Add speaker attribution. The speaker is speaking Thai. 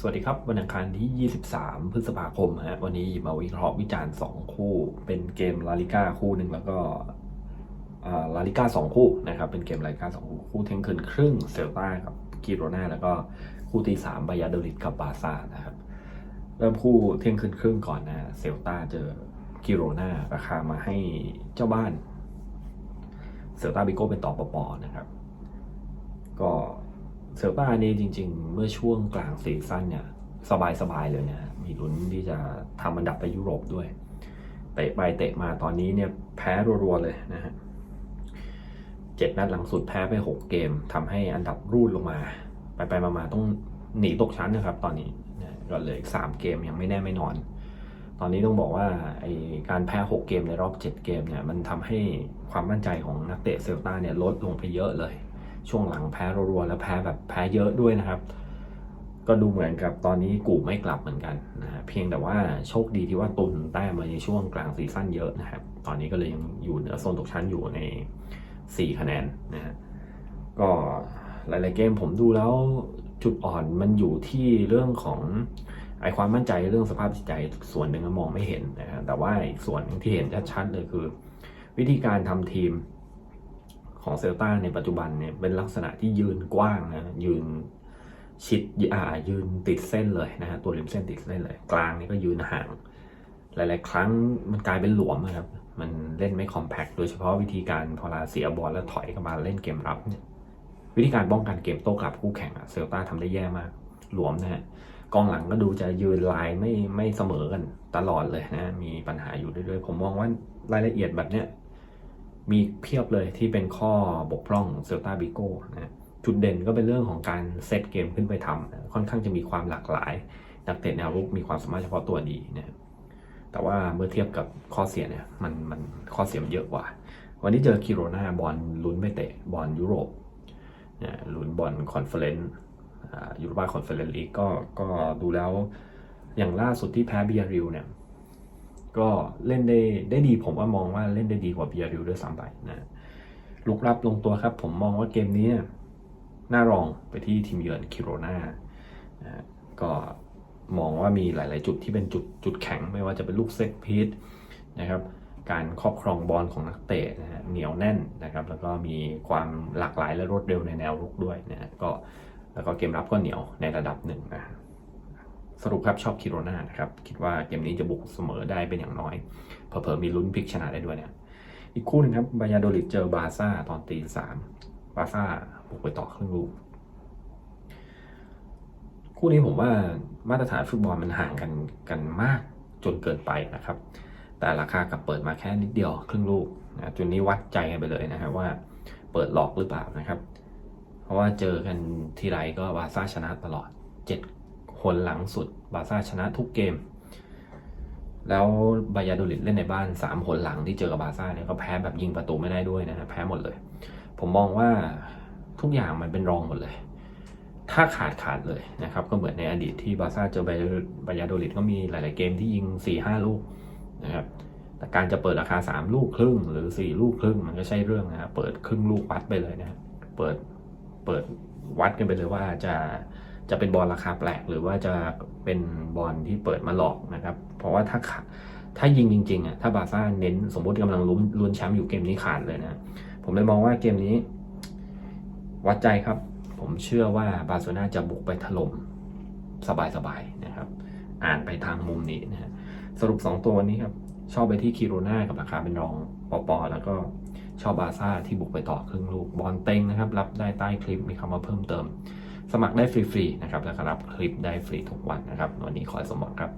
Speaker 1: สวัสดีครับ วันอังคารที่ 23 พฤษภาคมฮะวันนี้มาวิเคราะห์วิจารณ์ 2 คู่ เป็นเกมลาลิก้าคู่หนึ่งแล้วก็ลาลิก้าสองคู่นะครับเป็นเกมลาลิก้าสองคู่คู่เที่ยงคืนครึ่งเซลตากับกิโรนาแล้วก็คู่ตีสามบายาโดลิดกับบาซ่านะครับเริ่มคู่เที่ยงคืนครึ่งก่อนนะเซลตาเจอกิโรนาราคามาให้เจ้าบ้านเซลตาบิโก้เป็นต่อปปนะครับ ก็ เซลตานี่จริง ๆ เมื่อช่วงกลางซีซั่นเนี่ยสบายๆเลยนะมีลุ้นที่จะทำอันดับไปยุโรปด้วยเตะไปเตะมาตอนนี้เนี่ยแพ้รัวๆเลยนะฮะเจ็ดนัดหลังสุดแพ้ไปหกเกมทำให้อันดับรูดลงมา ไปไปมาๆต้องหนีตกชั้นนะครับ ตอนนี้นะก็เหลยสามเกมยังไม่แน่ไม่นอน ตอนนี้ต้องบอกว่าไอการแพ้6เกมในรอบ7เกมเนี่ยมันทำให้ความมั่นใจของนักเตะเซลตาเนี่ยลดลงไปเยอะเลย ช่วงหลังแพ้รัวๆแล้วแพ้แบบแพ้เยอะด้วยนะครับ ก็ดูเหมือนกับตอนนี้กูไม่กลับเหมือนกันนะฮะเพียงแต่ว่าโชคดีที่ว่าตุนแต้มมาในช่วงกลางซีซั่นเยอะนะครับ ตอนนี้ก็เลยยังอยู่เหนือโซนตกชั้นอยู่ใน 4 คะแนนนะฮะก็หลายๆเกมผมดูแล้วจุดอ่อนมันอยู่ที่เรื่องของไอความมั่นใจเรื่องสภาพจิตใจส่วนหนึ่งมองไม่เห็นนะฮะแต่ว่าอีกส่วนที่เห็นชัดๆเลยคือ วิธีการทำทีม ของเซลตาในปัจจุบันเนี่ยเป็นลักษณะที่ยืนกว้างนะยืนชิดอ่ายืนติดเส้นเลยนะฮะตัวริมเส้นติดเส้นเลย กลางนี่ก็ยืนห่าง หลาย ๆ ครั้งมันกลายเป็นหลวมนะครับมันเล่นไม่คอมแพคโดยเฉพาะวิธีการพอลาเสียบอลแล้วถอยกลับมาเล่นเกมรับเนี่ยวิธีการป้องกันเกมโต้กลับคู่แข่งอะเซลตาทำได้แย่มากหลวมนะฮะกองหลังก็ดูจะยืนลายไม่ไม่เสมอกันตลอดเลยนะ มีปัญหาอยู่เรื่อยๆ ผมมองว่ารายละเอียดแบบเนี้ย มีเพียบเลยที่เป็นข้อบกพร่องเซลตาบิโก้นะจุดเด่นก็เป็นเรื่องของการเซตเกมขึ้นไปทำนะค่อนข้างจะมีความหลากหลาย นักเตะแนวรุกมีความสามารถเฉพาะตัวดีนะแต่ว่าเมื่อเทียบกับข้อเสียเนี่ยมันมันข้อเสียมันเยอะกว่า วันนี้เจอคิโรนาบอลลุ้นไม่เตะบอลยุโรปนะลุ้นบอลคอนเฟอเรนซ์ยูโรปาคอนเฟอเรนซ์ลีกก็ก็ดูแล้วอย่างล่าสุดที่แพ้เบียริวเนี่ย ก็เล่นได้ได้ดีผมว่ามองว่าเล่นได้ดีกว่าเบียริวด้วยซ้ำไปนะลุกรับลงตัวครับ ผมมองว่าเกมนี้น่ารองไปที่ทีมเยือนคิโรนานะก็มองว่ามีหลาย ๆ จุดที่เป็นจุดจุดแข็ง ไม่ว่าจะเป็นลูกเซตพีทนะครับการครอบครองบอลของนักเตะนะฮะเหนียวแน่นนะครับ แล้วก็มีความหลากหลายและรวดเร็วในแนวรุกด้วยนะฮะก็แล้วก็เกมรับก็เหนียวในระดับหนึ่งนะ สรุปครับชอบคิโรนานะครับ คิดว่าเกมนี้จะบุกเสมอได้เป็นอย่างน้อยเผลอๆมีลุ้นพลิกชนะได้ด้วยเนี่ยอีกคู่หนึงครับบายาโดลิดเจอบาซ่าตอนตีสามบาซ่าบุกไปต่อครึ่งลูกคู่นี้ผมว่ามาตรฐานฟุตบอลมันห่างกันกันมากจนเกินไปนะครับ แต่ราคากลับเปิดมาแค่นิดเดียวครึ่งลูกนะจนนี้วัดใจกันไปเลยนะครับว่าเปิดหลอกหรือเปล่านะครับ เพราะว่าเจอกันทีไรก็บาซ่าชนะตลอด 7 คนหลังสุดบาซ่าชนะทุกเกม แล้วบายาโดลิดเล่นในบ้าน3คนหลังที่เจอกับบาซ่าเนี่ยก็แพ้แบบยิงประตูไม่ได้ด้วยนะฮะแพ้หมดเลย ผมมองว่าทุกอย่างมันเป็นรองหมดเลย ถ้าขาดขาดเลยนะครับ ก็เหมือนในอดีตที่บาซ่าเจอบายาโดลิดก็มีหลาย ๆ เกมที่ยิง 4-5 ลูกนะครับแต่การจะเปิดราคา 3 ลูกครึ่ง หรือ 4 ลูกครึ่งมันก็ใช่เรื่องนะครับเปิดครึ่งลูกวัดไปเลยนะ เปิด เปิดวัดกันไปเลยว่าจะ จะเป็นบอลราคาแปลก หรือว่าจะเป็นบอลที่เปิดมาหลอกนะครับ เพราะว่าถ้าขาถ้ายิงจริงๆอะถ้าบาซ่าเน้นสมมติกำลังลุ้นลุ้นแชมป์อยู่เกมนี้ขาดเลยนะ ผมเลยมองว่าเกมนี้ วัดใจครับ ผมเชื่อว่าบาร์เซโลนาจะบุกไปถล่มสบายๆนะครับ อ่านไปทางมุมนี้นะฮะสรุป 2 ตัวนี้ครับ ชอบไปที่คิโรนากับราคาเป็นรองปอปอแล้วก็ชอบบาซ่าที่บุกไปต่อครึ่งลูกบอลเต็งนะครับ รับได้ใต้คลิปมีคำว่าเพิ่มเติม สมัครได้ฟรีๆนะครับแล้วก็รับคลิปได้ฟรีทุกวันนะครับวันนี้ขอสมัครครับ